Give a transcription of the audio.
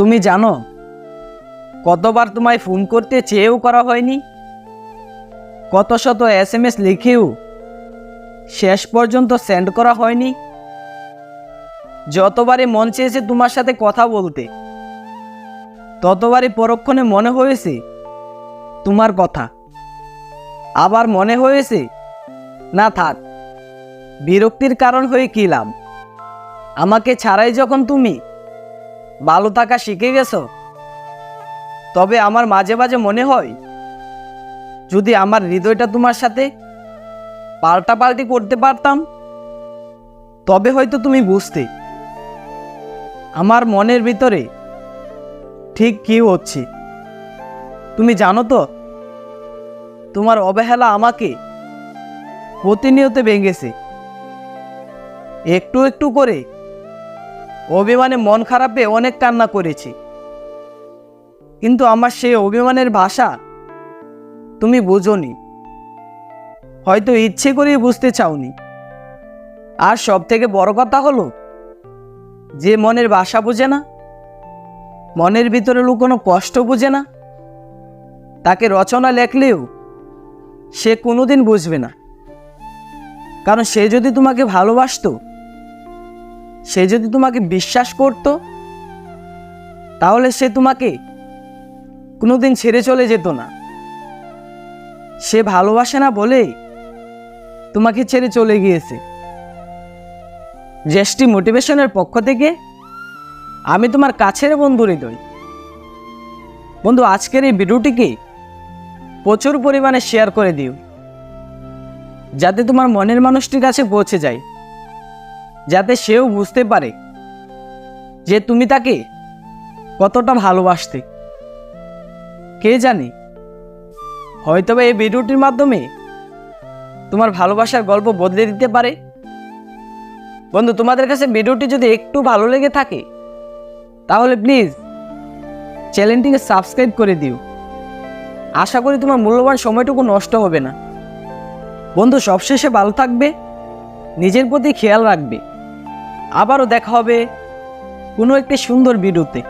তুমি জানো, কতবার তোমায় ফোন করতে চেয়েও করা হয়নি? কত শত এস এম এস লিখেও শেষ পর্যন্ত সেন্ড করা হয়নি? যতবারই মন চেয়েছে তোমার সাথে কথা বলতে, ততবারই পরক্ষণে মনে হয়েছে তোমার কথা। আবার মনে হয়েছে, না থাক, বিরক্তির কারণ হয়ে কী লাভ? আমাকে ছাড়াই যখন তুমি ভালো থাকা শিখে গেছো? তবে আমার মাঝে মাঝে মনে হয়, যদি আমার হৃদয়টা তোমার সাথে পাল্টাপাল্টি করতে পারতাম, তবে হয়তো তুমি বুঝতে আমার মনের ভিতরে ঠিক কী হচ্ছে। তুমি জানো তো, তোমার অবহেলা আমাকে প্রতিনিয়ত ভেঙেছে। একটু একটু করে অভিমানে মন খারাপে অনেক কান্না করেছি। কিন্তু আমার সেই অভিমানের ভাষা তুমি বোঝোনি। হয়তো ইচ্ছে করেই বুঝতে চাওনি। আর সব থেকে বড় কথা হলো, যে মনের ভাষা বোঝে না, মনের ভিতরে লুকোনো কষ্ট বোঝে না, তাকে রচনা লেখলেও সে কোনোদিন বুঝবে না। কারণ সে যদি তোমাকে ভালোবাসতো সে যদি তোমাকে বিশ্বাস করত, তাহলে সে তোমাকে কোনোদিন ছেড়ে চলে যেত না। সে ভালোবাসে না বলে তোমাকে ছেড়ে চলে গিয়েছে। জ্যেষ্ঠী মোটিভেশনের পক্ষ থেকে আমি তোমার কাছের বন্ধু হৃদয়। বন্ধু, আজকের এই ভিডিওটিকে প্রচুর পরিমাণে শেয়ার করে দিও। যাতে তোমার মনের মানুষটির কাছে পৌঁছে যায়। যাতে সেও বুঝতে পারে যে তুমি তাকে কতটা ভালোবাসতে। কে জানে? হয়তোবা এই ভিডিওটির মাধ্যমে তোমার ভালোবাসার গল্প বদলে দিতে পারে। বন্ধু, তোমাদের কাছে ভিডিওটি যদি একটু ভালো লেগে থাকে, তাহলে প্লিজ চ্যানেলটিকে সাবস্ক্রাইব করে দিও। আশা করি তোমার মূল্যবান সময়টুকু নষ্ট হবে না। বন্ধু, সবশেষে ভালো থাকবে, নিজের প্রতি খেয়াল রাখবে। আবারও দেখা হবে কোনো একটি সুন্দর ভিডিওতে।